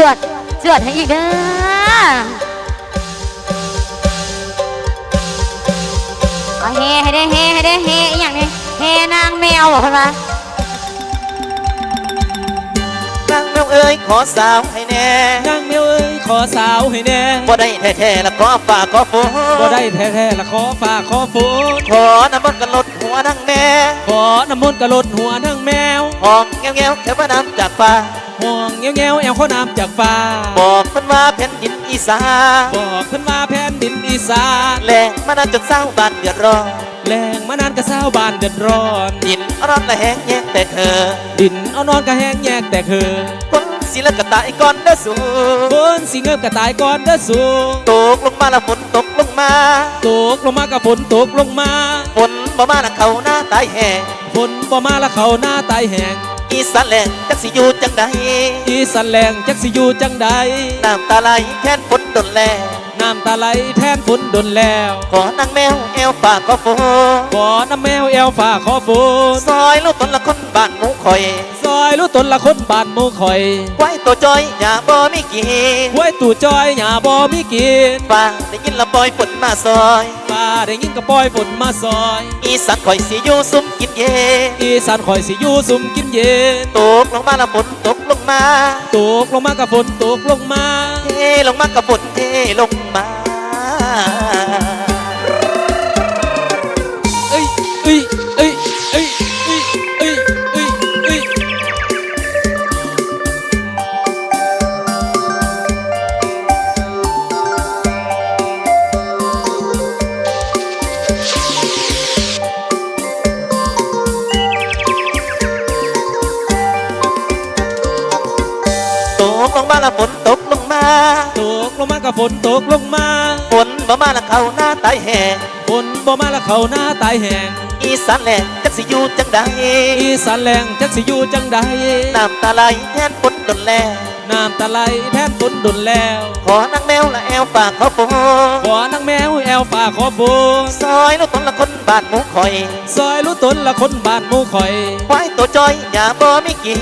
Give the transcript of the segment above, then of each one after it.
จวดจวดให้อีกเด้อเอาเฮให้ได้เฮให้ได้เฮอหย่างนี้เฮนางแมวบอกเพิ่นว่า นางแมวเอ้ยขอสาวให้แน่นางแมวเอ้ยขอสาวให้แน่บ่ได้แท้ๆแล้วขอฝากขอฝนบ่ได้แท้ๆละขอฝากขอฝนขอน้ำมันต์กันลดหัวนางแม่ขอน้ำมนต์กระลดหัวนางแมวห้องแง้วๆแค่ว่าน้ำจากฟ้าห่วงแง้วๆแอวข้อน้ำจากฟ้า บอกเพิ่นว่าแผ่นดินอีสานบอกเพิ่นว่าแผ่นดินอีสานแหลงมานานจนเศร้าบ้านเดือดร้อนแรงมานานกะเศร้าวบ้านเดือดร้อน ดินร้อนและแห้งแยกแต่เธอ ดินเอานอนกะแห้งแยกแต่คือคน สิละกะตายก่อนเด้อสูฝนสิเงิบกะตายก่อนเด้อสูตกลงมาแล้วฝนตกลงมา ตกลงมากับฝนตกลงมา ฝนบ่มาแล้วเขาหน้าตายแห้งฝนบ่มาแล้วเขาหน้าตายแห้งอีสานแหลงจักสิอยู่จังใดอีสันแรงจักสิอยู่จังใดน้ำตาไหลแทนฝนดนแล น้ำตาไหลแทนฝนดนแล้ว ขอนางแมวแอวฝากขอฝนขอน้ำแมวแอวฝ่าขอฝนซอยลูกตนละคนบ้านหมูคอย ซอยรู้ตนละคนบ้านหมูข่อยไว้ตัวจอยอย่าบ่มีกินห้วยตู่จอยหญ้าบ่มีกินฟ้าได้ยินละปล่อยฝนมาซอยฟ้าได้ยินก็ปล่อยฝนมาซอย อีสานคอยสิอยู่ซุ้มกินเย็นอีสานข่อยสิอยู่ซุ่มกินเย็นตกลงมาละฝนตกลงมาตกลงมากับฝนตกลงมาเทลงมากับฝนเทลงมาเอ้ยเอ้ยเอ้ยเอ้ยเกลงมาละฝนตกลงมาตกลงมากับฝนตกลงมาฝนบ่มาละเขาหน้าตายแห้งฝนบ่มาแล้วเขาหน้าตายแห้งอีสานแหลงจักสิอยู่จังใดอีสานแรงจักสิอยู่จังใดน้ำตาไหลแทนฝนดนแล น้ำตาไหลแทนฝนดนแล้ว ขอนางแมวละแอวฝากขอฝนขอนางแมวแอลฝ่าขอฝนซอยลูกตนละคนบ้านหมูคอย ซอยรู้ตนละคนบ้านหมูข่อยควายตัวจอยอย่าบ่มีกิน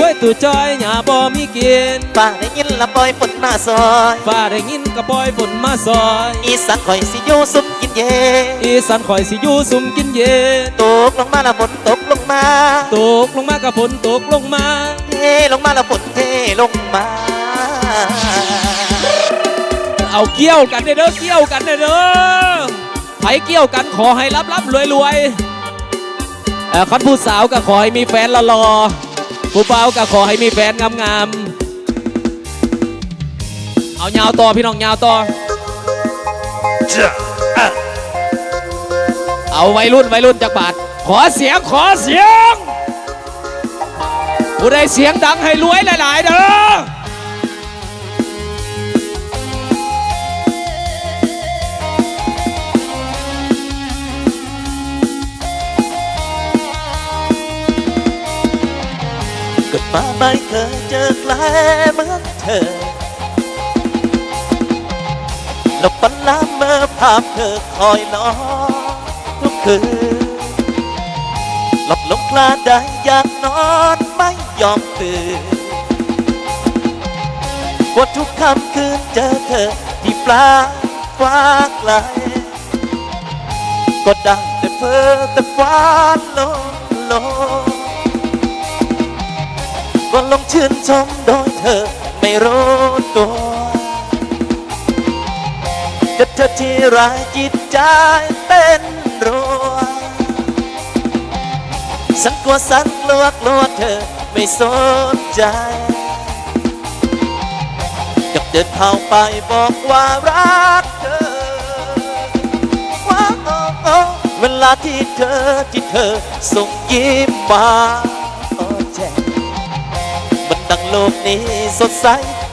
ห้วยตู่จอยหญ้าบ่มีกินฟ้าได้ยินละปล่อยฝนมาซอยฟ้าได้ยินก็ปล่อยฝนมาซอย อีสานคอยสิอยู่ซุ้มกินเย็นอีสานข่อยสิอยู่ซุ่มกินเย็นตกลงมาละฝนตกลงมา ตกลงมากับฝนตกลงมาเท ลงมาละฝนเทลงมา เอาเกี่ยวกันเด้อเกี่ยวกันเด้อไผเกี่ยวกันขอให้รับรับรวยรวยเอ่อคันผู้สาวก็ขอให้มีแฟนหล่อๆผู้เบาก็ขอให้มีแฟนงามๆเอายาวต่อพี่น้องยาวต่อเอาวัยรุ่นวัยรุ่นจากบาทขอเสียงขอเสียง ผู้ใดเสียงดังให้รวยหลาย ๆ เด้อกิดมาไม่เคยเจอใครเหมือนเธอหลบปันล้ำเมื่อภาพเธอคอยล้อทุกคืนหลบหลงคลาดได้อยากนอน ยอมตื่นปวดทุกค่ำคืนเจอเธอที่ปลาฟ้าไกลก็ดังแต่เพ้อแต่ฟ้าโลงโลงก็ลงชื่นชมโดยเธอไม่รู้ตัวกับเธอที่ร้ายจิตใจเต้นรัว ฉันกลัวสันกลัวกลัวเธอ ไม่สนใจกับเดินเข้าไปบอกว่ารักเธอว้าวเวลาที่เธอที่เธอส่งยิ้มมาโอ้แจมันดังโลกนี้สดใส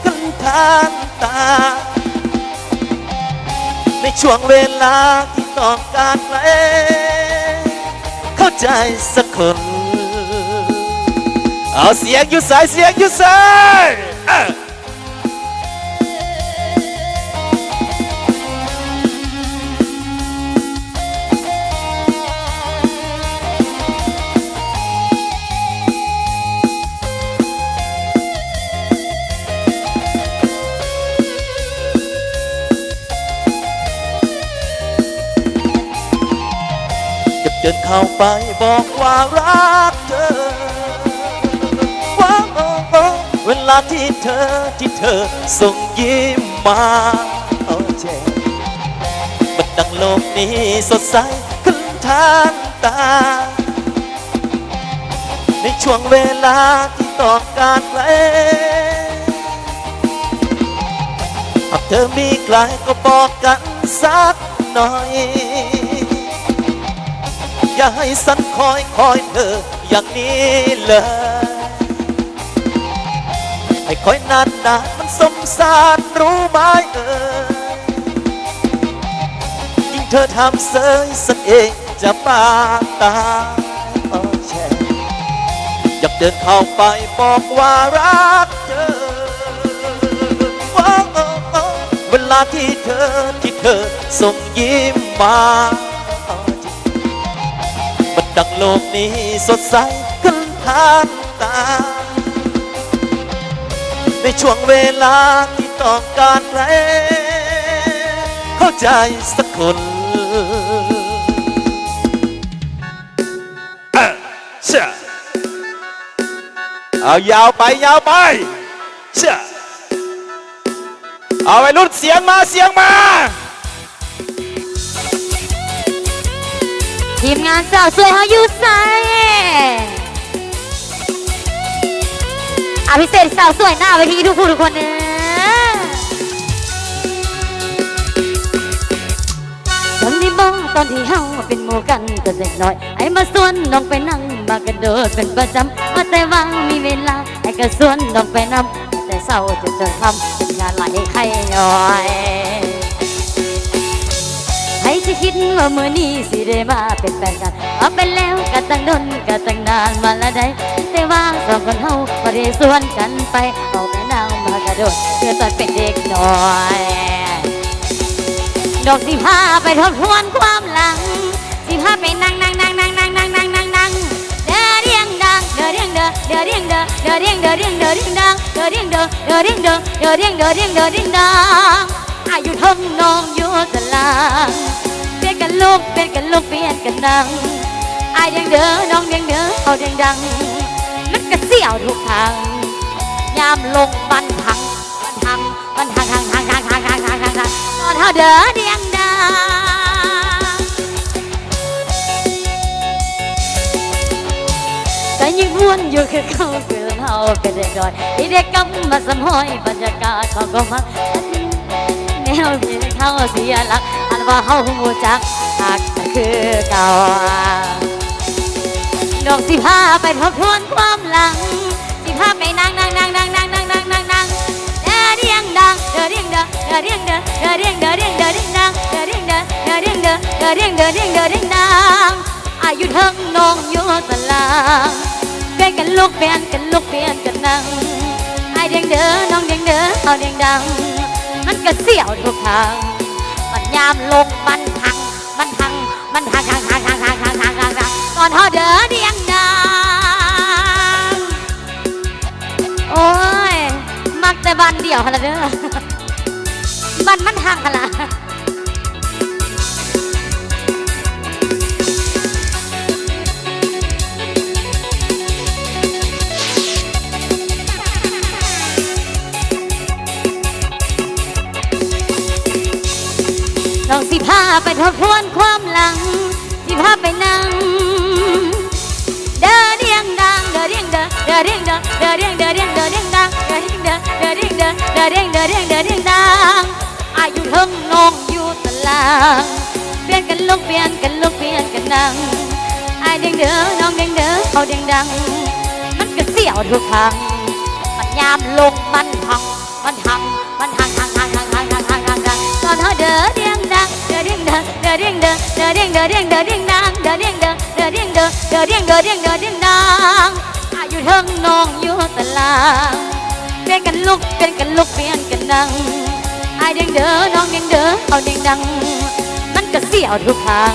กันทานตา ในช่วงเวลาที่ต้องการใครเข้าใจสักคน เอาเสียงยุดสายเสียงยุดสายจนเข้าไปบอกว่ารัก ลาที่เธอที่เธอส่งยิ้มมาโอ้เจมันดังโลกนี้สดใสขึ้นทางตา ในช่วงเวลาที่ต้องการเพลงหากเธอมีใครก็บอกกันสักหน่อย อย่าให้สันคอยคอยเธออย่างนี้เลย ให้คอยนานนานมันสงสารรู้ไหมเออยิ่งเธอทำเสยสันเองจะปาตายโอ้แช่อยากเดินเข้าไปบอกว่ารักเธอเวลาที่เธอที่เธอส่งยิ้มมามันดังโลกนี้สดใสขึ้นทางตา ช่วงเวลาที่ต้องการแรงเข้าใจสักคนเชื่อเอายาวไปยาวไปเชื่อเอาไปรุ่นเสียงมาเสียงมาทีมงานสาวสวยเขาอยู่ใส่ อภิเศษสาวสวยหน้าเวทีทุกคนทุกคนนะตอนที่บ้องตอนที่เฮาเป็นหมู่กันก็เด็กน้อย ไอ้มาส่วนน้องไปนั่งมากระโดดเป็นประจำมาแต่ว่างมีเวลาไอ้ก็ส่วนน้องไปนำแต่เศร้าจนจนทำเป็นงานไหลไข่ย่อย ให้สิคิดว่ามือนี้สิได้มาเป็นแฟนกันเอาไปแล้วก็ตั้งดนก็ตั้งนานมาละได้แต่ว่าสองคนเฮาบ่ได้ส่วนกันไปเอาแม่นางมากระโดดเพื่อตอนเป็นเด็กน้อยดอกสิพาไปทบทวนความหลัง สิพาไปนั่งนั่งนั่งนั่งนั่งนั่งนั่งนั่งนั่งเด้อเรียงดังเด้อเรียงเด้อเด้อเรียงเด้อเด้อเรียงเด้อเรียงเด้อเรียงดังเด้อเรียงเด้อเด้อเรียงเด้อเด้อเรียงเด้อเรียงเด้อเรียงดังอายุทงน้องอยู่ตารางเปลี่ยน กันลูกเปลี่ยนกันลูกเปลี่ยนกันดังอายเรียงเด้อน้องเรียงเด้อเอาเรียงดังมันก็เสี่ยวทุกทางยามลงบันทังบันทังบันทังทางทางทางทางทางทางทางทางตอนเท่าเด้อเดียงดาแต่ยังวนอยู่คือเขาคือเฮาเป็นเด็กน้อยที่เด็กกำมาสมหอยบรรยากาศเขาก็มาแนวที่เขาเสียหลัก ว่าเฮาหูจักหักก็คือเก่าดอกสิพาไปทบทวนความหลัง สิพาไปนั่งนั่งนั่งนั่งนั่งนั่งนั่งนั่งนั่งเด้อเรียงดังเด้อเรียงเด้อเด้อเรียงเด้อเด้อเรียงเด้อเรียงเด้อเรียงดังเด้อเรียงเด้อเด้อเรียงเด้อเด้อเรียงเด้อเรียงเดเรียงดังอายุเทิงน้องอยู่ตารางเปลี่ยนกันลุกเปลี่ยนกันลุกเปลี่ยนกันนั่งไอายเรียงเด้อน้องเรียงเด้อเอาเรียงดังมันก็เสียวทุกทาง ยามลงมันทัง มันทัง มันทังทังทังทังทังทังทังทังทังตอนเฮาเด้อเดียงดังโอ้ย มักแต่บันเดียวขนาดเด้อบันมันทังขนาด องสิพาไปทบทวนความหลัง สิพาไปนั่ง เด้อเรียงดัง เด้อเรียงเด้อเด้อเรียงเด้อเด้อเรียงเด้อเรียงเดอเรียงดัง เด้อเรียงเด้อเด้อเรียงเด้อเดอเรียงเด้อเรียงเดอเรียงดังอายุเทิงน้องอยู่ตารางเปลี่ยนกันลุกเปลี่ยนกันลุกเปลี่ยนกันนั่งอายเดียงเด้อน้องเดียงเด้อเอาเดียงดัง มันก็เสียวทุกทางมันยามลงมันทังมันทัง ยงเด้อเด้อเดียงเด้อเด้อเดียงเด้อเดียงเด้อเดียงดังเด้อเดียงเด้อเด้อเดียงเด้อเด้อเดียงเด้อเดียงเด้อเดียงดังอายุเทิงน้องอยู่ตารางเปลี่ยนกันลุกเปลี่ยนกันลุกเปลี่ยนกันนั่งอายเดียงเด้อน้องเดียงเด้อเอาเดียงดัง มันก็เสียวทุกทาง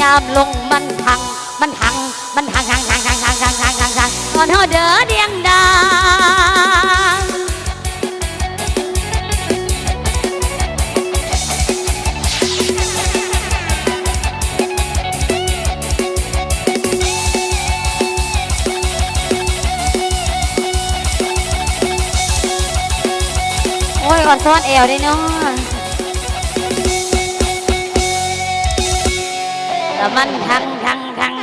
ยามลงมันทัง มันทัง มันทังทางทางทางทางทางทางทางทางตอนเฮาเด้อเดียงดัง ง อดซ้อนแอวได้เนาะแต่มันทั้งทั้งทั้ง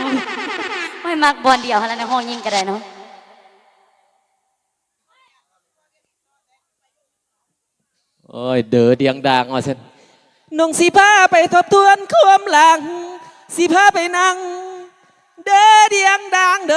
ไม่มักบอลเดียวแล้วในห้องยิงก็ได้เนาะโอ้ยเดอเดียงดังว่าเช่นน้องสิพาไปทบทวนความหลังสิพาไปนั่ง เดอเดียงดังเดอ